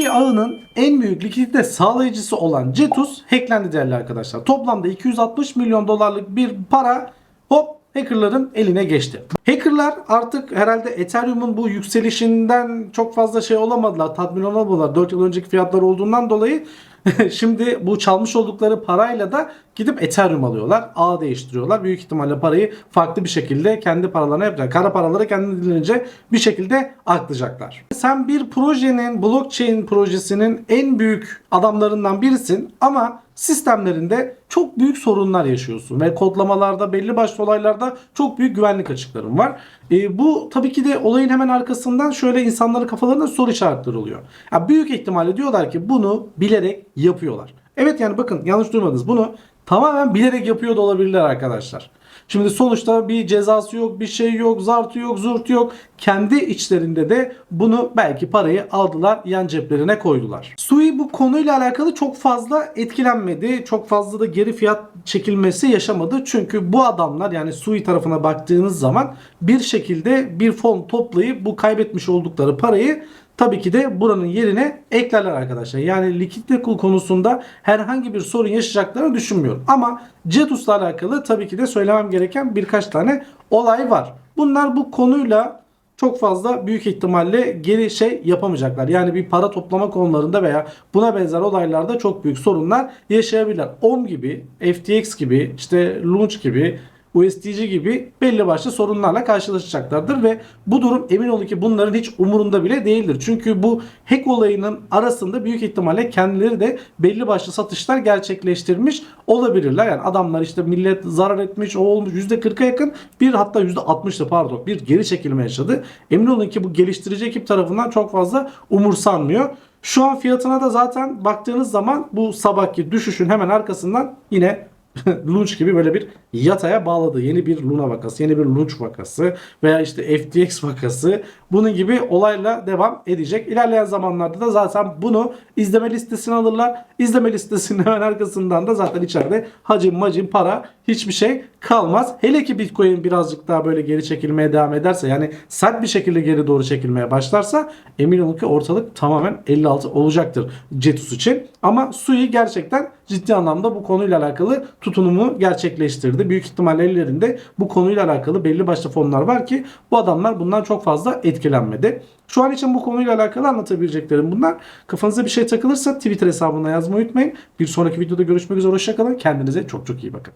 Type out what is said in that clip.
Sui ağının en büyük likidite sağlayıcısı olan Cetus hacklendi değerli arkadaşlar. Toplamda 260 milyon dolarlık bir para hop hackerların eline geçti. Hackerlar artık herhalde Ethereum'un bu yükselişinden çok fazla şey olamadılar, tatmin olamadılar. 4 yıl önceki fiyatlar olduğundan dolayı şimdi bu çalmış oldukları parayla da gidip Ethereum alıyorlar. Ağ değiştiriyorlar. Büyük ihtimalle parayı farklı bir şekilde kendi paralarına yapacak. Kara paraları kendilerince bir şekilde aklayacaklar. Sen bir projenin, blockchain projesinin en büyük adamlarından birisin ama sistemlerinde çok büyük sorunlar yaşıyorsun ve kodlamalarda belli başlı olaylarda çok büyük güvenlik açıkların var. E, bu tabii ki de olayın hemen arkasından şöyle insanların kafalarında soru işaretleri oluyor. Ya büyük ihtimalle diyorlar ki bunu bilerek yapıyorlar. Evet yani bakın yanlış duymadınız. Bunu tamamen bilerek yapıyor da olabilirler arkadaşlar. Şimdi sonuçta bir cezası yok, bir şey yok, zartı yok, zurtu yok. Kendi içlerinde de bunu belki parayı aldılar, yan ceplerine koydular. Sui bu konuyla alakalı çok fazla etkilenmedi. Çok fazla da geri fiyat çekilmesi yaşamadı. Çünkü bu adamlar yani Sui tarafına baktığınız zaman bir şekilde bir fon toplayıp bu kaybetmiş oldukları parayı tabii ki de buranın yerine eklerler arkadaşlar. Yani likidite konusunda herhangi bir sorun yaşayacaklarını düşünmüyorum. Ama Cetus'la alakalı tabii ki de söylemem gereken birkaç tane olay var. Bunlar bu konuyla çok fazla büyük ihtimalle geri şey yapamayacaklar. Yani bir para toplama konularında veya buna benzer olaylarda çok büyük sorunlar yaşayabilirler. OM gibi, FTX gibi, işte Launch gibi, USDC gibi belli başlı sorunlarla karşılaşacaklardır ve bu durum emin olun ki bunların hiç umurunda bile değildir. Çünkü bu hack olayının arasında büyük ihtimalle kendileri de belli başlı satışlar gerçekleştirmiş olabilirler. Yani adamlar işte millet zarar etmiş, o olmuş %40'a yakın bir hatta %60'da pardon bir geri çekilme yaşadı. Emin olun ki bu geliştirici ekip tarafından çok fazla umursanmıyor. Şu an fiyatına da zaten baktığınız zaman bu sabahki düşüşün hemen arkasından yine Launch gibi böyle bir yataya bağladı. Yeni bir Luna vakası, yeni bir Launch vakası veya işte FTX vakası bunun gibi olayla devam edecek. İlerleyen zamanlarda da zaten bunu izleme listesine alırlar. İzleme listesinin hemen arkasından da zaten içeride hacim macim para hiçbir şey kalmaz. Hele ki Bitcoin birazcık daha böyle geri çekilmeye devam ederse yani sert bir şekilde geri doğru çekilmeye başlarsa emin olun ki ortalık tamamen 56 olacaktır Cetus için. Ama Sui gerçekten ciddi anlamda bu konuyla alakalı tutunumu gerçekleştirdi. Büyük ihtimalle ellerinde bu konuyla alakalı belli başlı fonlar var ki bu adamlar bundan çok fazla etkilenmedi. Şu an için bu konuyla alakalı anlatabileceklerim bunlar. Kafanıza bir şey takılırsa Twitter hesabına yazmayı unutmayın. Bir sonraki videoda görüşmek üzere. Hoşçakalın. Kendinize çok çok iyi bakın.